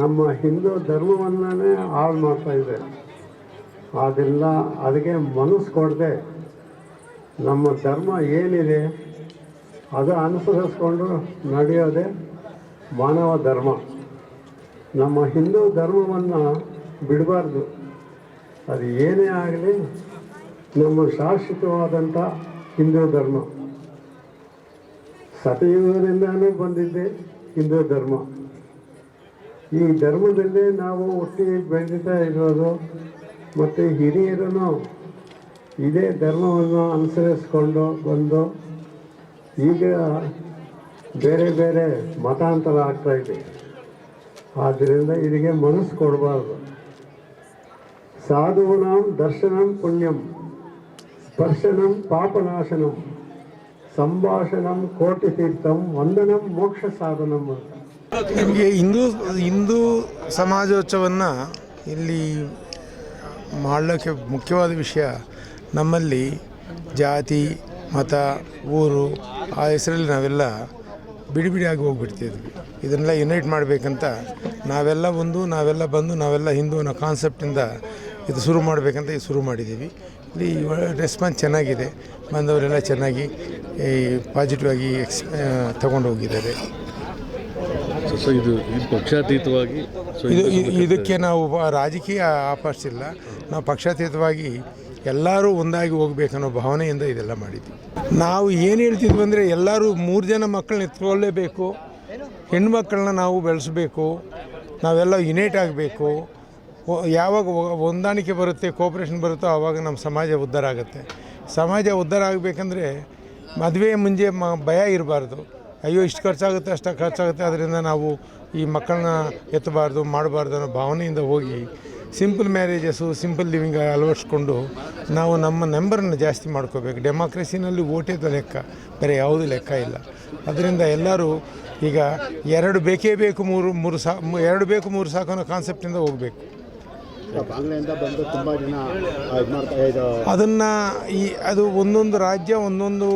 ನಮ್ಮ ಹಿಂದೂ ಧರ್ಮವನ್ನೇ ಹಾಳು ಮಾಡ್ತಾ ಇದೆ. ಆದ್ದರಿಂದ ಅದಕ್ಕೆ ಮನಸ್ಸು ಕೊಡದೆ. ನಮ್ಮ ಧರ್ಮ ಏನಿದೆ, ಅದು ಅನುಸರಿಸ್ಕೊಂಡು ನಡೆಯೋದೇ ಮಾನವ ಧರ್ಮ. ನಮ್ಮ ಹಿಂದೂ ಧರ್ಮವನ್ನು ಬಿಡಬಾರ್ದು. ಅದು ಏನೇ ಆಗಲಿ, ನಮ್ಮ ಶಾಶ್ವತವಾದಂಥ ಹಿಂದೂ ಧರ್ಮ. ಸತಯುಗದಿಂದಲೂ ಬಂದಿದ್ದೆ ಹಿಂದೂ ಧರ್ಮ. ಈ ಧರ್ಮದಲ್ಲಿ ನಾವು ಒಟ್ಟಿಗೆ ಬೆಳೀತಾ ಇರೋದು ಮತ್ತು ಹಿರಿಯರನ್ನು ಇದೇ ಧರ್ಮವನ್ನು ಅನುಸರಿಸಿಕೊಂಡು ಬಂದು ಈಗ ಬೇರೆ ಬೇರೆ ಮತಾಂತರ ಆಗ್ತಾ ಇದೆ. ಆದ್ದರಿಂದ ಇದಕ್ಕೆ ಮನಸ್ಸು ಕೊಡಬಾರ್ದು. ಸಾಧೂನಾಂ ದರ್ಶನಂ ಪುಣ್ಯಂ, ಸ್ಪರ್ಶನಂ ಪಾಪನಾಶನಂ, ಸಂಭಾಷಣಂ ಕೋಟಿ ತೀರ್ಥಂ, ವಂದನಂ ಮೋಕ್ಷ ಸಾಧನಂ ಅಂತ. ನಿಮಗೆ ಹಿಂದೂ ಹಿಂದೂ ಸಮಾಜೋತ್ಸವವನ್ನು ಇಲ್ಲಿ ಮಾಡಲಿಕ್ಕೆ ಮುಖ್ಯವಾದ ವಿಷಯ ನಮ್ಮಲ್ಲಿ ಜಾತಿ, ಮತ, ಊರು, ಆ ಹೆಸರಲ್ಲಿ ನಾವೆಲ್ಲ ಬಿಡಿ ಬಿಡಿಯಾಗಿ ಹೋಗ್ಬಿಡ್ತಿದ್ವಿ. ಇದನ್ನೆಲ್ಲ ಯುನೈಟ್ ಮಾಡಬೇಕಂತ ನಾವೆಲ್ಲ ಒಂದು, ನಾವೆಲ್ಲ ಬಂದು, ನಾವೆಲ್ಲ ಹಿಂದೂ ಅನ್ನೋ ಕಾನ್ಸೆಪ್ಟಿಂದ ಇದು ಶುರು ಮಾಡಬೇಕಂತ ಇದು ಶುರು ಮಾಡಿದ್ದೀವಿ. ಇಲ್ಲಿ ರೆಸ್ಪಾನ್ಸ್ ಚೆನ್ನಾಗಿದೆ. ಬಂದವರೆಲ್ಲ ಚೆನ್ನಾಗಿ ಈ ಪಾಸಿಟಿವ್ ಆಗಿ ಎಕ್ಸ್ ತಗೊಂಡು ಹೋಗಿದ್ದಾರೆ ಸೊ ಇದು ಇದು ಪಕ್ಷಾತೀತವಾಗಿ ಇದು ಇದು- ಇದಕ್ಕೆ ನಾವು ರಾಜಕೀಯ ಇಲ್ಲ ನಾವು ಪಕ್ಷಾತೀತವಾಗಿ ಎಲ್ಲರೂ ಒಂದಾಗಿ ಹೋಗ್ಬೇಕನ್ನೋ ಭಾವನೆಯಿಂದ ಇದೆಲ್ಲ ಮಾಡಿದ್ವಿ. ನಾವು ಏನು ಹೇಳ್ತಿದ್ವಿ ಅಂದರೆ ಎಲ್ಲರೂ ಮೂರು ಜನ ಮಕ್ಕಳನ್ನ ಎತ್ಕೊಳ್ಳೇಬೇಕು. ಮಕ್ಕಳನ್ನ ನಾವು ಬೆಳೆಸಬೇಕು. ನಾವೆಲ್ಲ ಯುನೈಟ್ ಆಗಬೇಕು. ಯಾವಾಗ ಹೊಂದಾಣಿಕೆ ಬರುತ್ತೆ ಕೋಪ್ರೇಷನ್ ಬರುತ್ತೋ ಆವಾಗ ನಮ್ಮ ಸಮಾಜ ಉದ್ಧಾರ ಆಗುತ್ತೆ. ಸಮಾಜ ಉದ್ಧಾರ ಆಗಬೇಕಂದ್ರೆ ಮದುವೆ ಮುಂಜೆ ಮ ಭಯ ಇರಬಾರ್ದು. ಅಯ್ಯೋ ಇಷ್ಟು ಖರ್ಚಾಗುತ್ತೆ ಅಷ್ಟು ಖರ್ಚಾಗುತ್ತೆ. ಅದರಿಂದ ನಾವು ಈ ಮಕ್ಕಳನ್ನ ಎತ್ತಬಾರ್ದು ಮಾಡಬಾರ್ದು ಅನ್ನೋ ಭಾವನೆಯಿಂದ ಹೋಗಿ ಸಿಂಪಲ್ ಮ್ಯಾರೇಜಸ್ಸು ಸಿಂಪಲ್ ಲಿವಿಂಗ್ ಅಳವಡಿಸ್ಕೊಂಡು ನಾವು ನಮ್ಮ ನಂಬರನ್ನು ಜಾಸ್ತಿ ಮಾಡ್ಕೋಬೇಕು. ಡೆಮಾಕ್ರೆಸಿನಲ್ಲಿ ಓಟೇದ ಲೆಕ್ಕ ಬೇರೆ ಯಾವುದೂ ಲೆಕ್ಕ ಇಲ್ಲ. ಅದರಿಂದ ಎಲ್ಲರೂ ಈಗ ಎರಡು ಬೇಕೇ ಬೇಕು ಮೂರು ಮೂರು ಸಾ ಎರಡು ಬೇಕು ಮೂರು ಸಾಕು ಅನ್ನೋ ಕಾನ್ಸೆಪ್ಟಿಂದ ಹೋಗಬೇಕು. ಅದನ್ನು ಈ ಅದು ಒಂದೊಂದು ರಾಜ್ಯ ಒಂದೊಂದು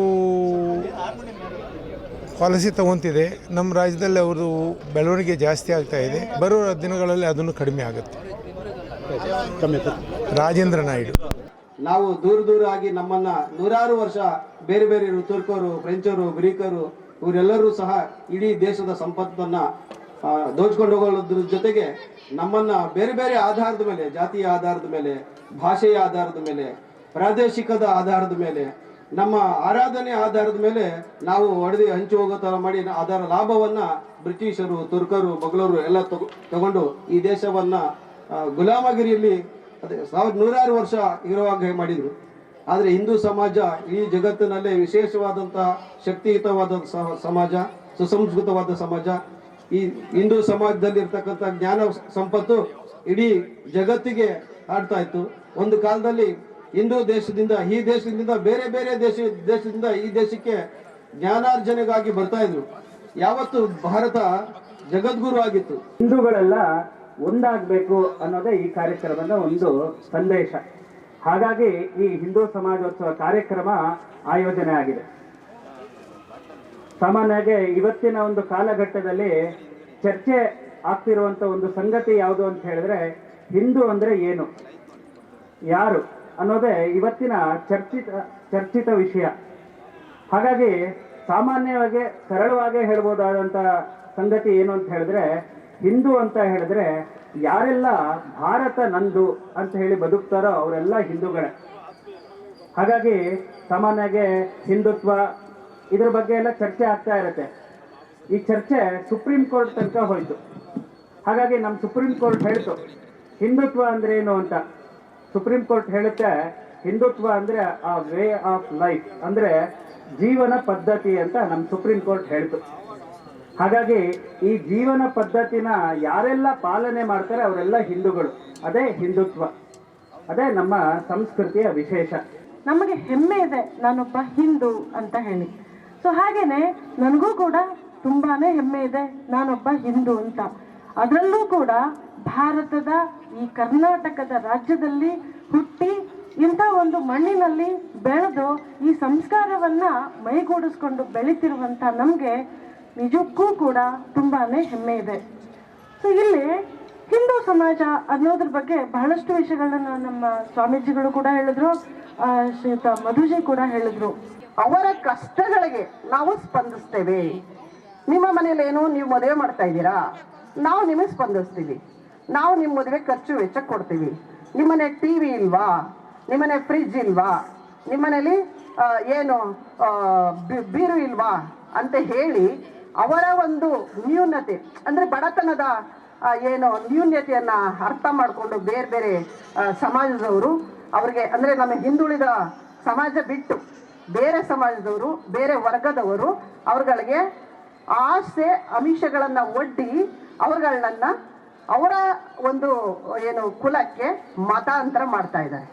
ಪಾಲಿಸಿ ತಗೊಂತಿದೆ. ನಮ್ಮ ರಾಜ್ಯದಲ್ಲಿ ಅವರು ಬೆಳವಣಿಗೆ ಜಾಸ್ತಿ ಆಗ್ತಾ ಇದೆ. ಬರೋ ದಿನಗಳಲ್ಲಿ ಅದನ್ನು ಕಡಿಮೆ ಆಗುತ್ತೆ. ರಾಜೇಂದ್ರ ನಾಯ್ಡು. ನಾವು ದೂರ ದೂರ ಆಗಿ ನಮ್ಮನ್ನ ನೂರಾರು ವರ್ಷ ಬೇರೆ ಬೇರೆ ತುರ್ಕರು ಫ್ರೆಂಚರು, ಗ್ರೀಕರು ಇವರೆಲ್ಲರೂ ಸಹ ಇಡೀ ದೇಶದ ಸಂಪತ್ತನ್ನ ದೋಚ್ಕೊಂಡು ಹೋಗೋದ್ರ ಜೊತೆಗೆ ನಮ್ಮನ್ನ ಬೇರೆ ಬೇರೆ ಆಧಾರದ ಮೇಲೆ, ಜಾತಿಯ ಆಧಾರದ ಮೇಲೆ, ಭಾಷೆಯ ಆಧಾರದ ಮೇಲೆ, ಪ್ರಾದೇಶಿಕದ ಆಧಾರದ ಮೇಲೆ ನಮ್ಮ ಆರಾಧನೆ ಆಧಾರದ ಮೇಲೆ ನಾವು ಒಡೆದು ಹಂಚಿ ಹೋಗೋ ಥರ ಮಾಡಿ ಅದರ ಲಾಭವನ್ನ ಬ್ರಿಟಿಷರು, ತುರ್ಕರು ಬಗ್ಲರು ಎಲ್ಲ ತಗೊ- ತಗೊಂಡು ಈ ದೇಶವನ್ನ ಗುಲಾಮಗಿರಿಯಲ್ಲಿ ಅದೇ ಸಾವಿರದ ನೂರಾರು ವರ್ಷ ಇರುವಾಗ ಮಾಡಿದರು. ಆದರೆ ಹಿಂದೂ ಸಮಾಜ ಈ ಜಗತ್ತಿನಲ್ಲೇ ವಿಶೇಷವಾದಂಥ ಶಕ್ತಿಯುತವಾದ ಸಮಾಜ, ಸುಸಂಸ್ಕೃತವಾದ ಸಮಾಜ. ಈ ಹಿಂದೂ ಸಮಾಜದಲ್ಲಿ ಇರ್ತಕ್ಕಂಥ ಜ್ಞಾನ ಸಂಪತ್ತು ಇಡೀ ಜಗತ್ತಿಗೆ ಆಡ್ತಾ ಇತ್ತು. ಒಂದು ಕಾಲದಲ್ಲಿ ಹಿಂದೂ ದೇಶದಿಂದ, ಈ ದೇಶದಿಂದ, ಬೇರೆ ಬೇರೆ ದೇಶ, ದೇಶದಿಂದ ಈ ದೇಶಕ್ಕೆ ಜ್ಞಾನಾರ್ಜನೆಗಾಗಿ ಬರ್ತಾ ಇದ್ರು. ಯಾವತ್ತು ಭಾರತ ಜಗದ್ಗುರು ಆಗಿತ್ತು. ಹಿಂದೂಗಳೆಲ್ಲ ಒಂದಾಗಬೇಕು ಅನ್ನೋದೇ ಈ ಕಾರ್ಯಕ್ರಮದ ಒಂದು ಸಂದೇಶ. ಹಾಗಾಗಿ ಈ ಹಿಂದೂ ಸಮಾಜೋತ್ಸವ ಕಾರ್ಯಕ್ರಮ ಆಯೋಜನೆ ಆಗಿದೆ. ಸಾಮಾನ್ಯವಾಗಿ ಇವತ್ತಿನ ಒಂದು ಕಾಲಘಟ್ಟದಲ್ಲಿ ಚರ್ಚೆ ಆಗ್ತಿರುವಂತ ಒಂದು ಸಂಗತಿ ಯಾವುದು ಅಂತ ಹೇಳಿದ್ರೆ, ಹಿಂದೂ ಅಂದ್ರೆ ಏನು? ಯಾರು? ಅನ್ನೋದೇ ಇವತ್ತಿನ ಚರ್ಚಿತ ಚರ್ಚಿತ ವಿಷಯ. ಹಾಗಾಗಿ ಸಾಮಾನ್ಯವಾಗಿ, ಸರಳವಾಗಿ ಹೇಳ್ಬೋದಾದಂಥ ಸಂಗತಿ ಏನು ಅಂತ ಹೇಳಿದ್ರೆ, ಹಿಂದೂ ಅಂತ ಹೇಳಿದ್ರೆ, ಯಾರೆಲ್ಲ ಭಾರತ ನಂದು ಅಂತ ಹೇಳಿ ಬದುಕ್ತಾರೋ ಅವರೆಲ್ಲ ಹಿಂದೂಗಳೇ. ಹಾಗಾಗಿ ಸಾಮಾನ್ಯವಾಗಿ ಹಿಂದುತ್ವ ಇದ್ರ ಬಗ್ಗೆ ಎಲ್ಲ ಚರ್ಚೆ ಆಗ್ತಾ ಇರುತ್ತೆ. ಈ ಚರ್ಚೆ ಸುಪ್ರೀಂ ಕೋರ್ಟ್ ತನಕ ಹೋಯ್ತು. ಹಾಗಾಗಿ ನಮ್ಮ ಸುಪ್ರೀಂ ಕೋರ್ಟ್ ಹೇಳ್ತು, ಹಿಂದುತ್ವ ಅಂದ್ರೆ ಏನು ಅಂತ. ಸುಪ್ರೀಂ ಕೋರ್ಟ್ ಹೇಳುತ್ತೆ, ಹಿಂದುತ್ವ ಅಂದ್ರೆ ಆ ವೇ ಆಫ್ ಲೈಫ್, ಅಂದ್ರೆ ಜೀವನ ಪದ್ಧತಿ ಅಂತ ನಮ್ಮ ಸುಪ್ರೀಂ ಕೋರ್ಟ್ ಹೇಳ್ತು. ಹಾಗಾಗಿ ಈ ಜೀವನ ಪದ್ಧತಿನ ಯಾರೆಲ್ಲ ಪಾಲನೆ ಮಾಡ್ತಾರೆ ಅವರೆಲ್ಲ ಹಿಂದೂಗಳು. ಅದೇ ಹಿಂದುತ್ವ. ಅದೇ ನಮ್ಮ ಸಂಸ್ಕೃತಿಯ ವಿಶೇಷ. ನಮಗೆ ಹೆಮ್ಮೆ ಇದೆ, ನಾನೊಬ್ಬ ಹಿಂದೂ ಅಂತ ಹೇಳಿ. ಸೊ ಹಾಗೇನೆ ನನಗೂ ಕೂಡ ತುಂಬಾನೇ ಹೆಮ್ಮೆ ಇದೆ, ನಾನೊಬ್ಬ ಹಿಂದೂ ಅಂತ. ಅದರಲ್ಲೂ ಕೂಡ ಭಾರತದ ಈ ಕರ್ನಾಟಕದ ರಾಜ್ಯದಲ್ಲಿ ಹುಟ್ಟಿ ಇಂಥ ಒಂದು ಮಣ್ಣಿನಲ್ಲಿ ಬೆಳೆದು ಈ ಸಂಸ್ಕಾರವನ್ನ ಮೈಗೂಡಿಸ್ಕೊಂಡು ಬೆಳೀತಿರುವಂಥ ನಮಗೆ ನಿಜಕ್ಕೂ ಕೂಡ ತುಂಬಾನೇ ಹೆಮ್ಮೆ ಇದೆ. ಸೊ ಇಲ್ಲಿ ಹಿಂದೂ ಸಮಾಜ ಅನ್ನೋದ್ರ ಬಗ್ಗೆ ಬಹಳಷ್ಟು ವಿಷಯಗಳನ್ನ ನಮ್ಮ ಸ್ವಾಮೀಜಿಗಳು ಕೂಡ ಹೇಳಿದ್ರು ಆ, ಶ್ರೀಯುತ ಮಧುಜಿ ಕೂಡ ಹೇಳಿದ್ರು. ಅವರ ಕಷ್ಟಗಳಿಗೆ ನಾವು ಸ್ಪಂದಿಸ್ತೇವೆ. ನಿಮ್ಮ ಮನೇಲಿ ಏನು ನೀವು ಮದುವೆ ಮಾಡ್ತಾ ಇದ್ದೀರಾ? ನಾವು ನಿಮಗೆ ಸ್ಪಂದಿಸ್ತೀವಿ. ನಾವು ನಿಮ್ಮ ಮದುವೆ ಖರ್ಚು ವೆಚ್ಚ ಕೊಡ್ತೀವಿ. ನಿಮ್ಮನೆ ಟಿ ವಿ ಇಲ್ವಾ? ನಿಮ್ಮನೆ ಫ್ರಿಜ್ ಇಲ್ವಾ? ನಿಮ್ಮನೇಲಿ ಏನು ಬೀರು ಇಲ್ವಾ? ಅಂತ ಹೇಳಿ ಅವರ ಒಂದು ನ್ಯೂನತೆ, ಅಂದರೆ ಬಡತನದ ಏನು ನ್ಯೂನ್ಯತೆಯನ್ನು ಅರ್ಥ ಮಾಡಿಕೊಂಡು ಬೇರೆ ಬೇರೆ ಸಮಾಜದವರು ಅವ್ರಿಗೆ, ಅಂದರೆ ನಮ್ಮ ಹಿಂದುಳಿದ ಸಮಾಜ ಬಿಟ್ಟು ಬೇರೆ ಸಮಾಜದವರು, ಬೇರೆ ವರ್ಗದವರು ಅವ್ರಗಳಿಗೆ ಆಸೆ, ಅಮಿಷಗಳನ್ನು ಒಡ್ಡಿ ಅವ್ರಗಳನ್ನ ಅವರ ಒಂದು ಏನು ಕುಲಕ್ಕೆ ಮತಾಂತರ ಮಾಡ್ತಾ ಇದ್ದಾರೆ.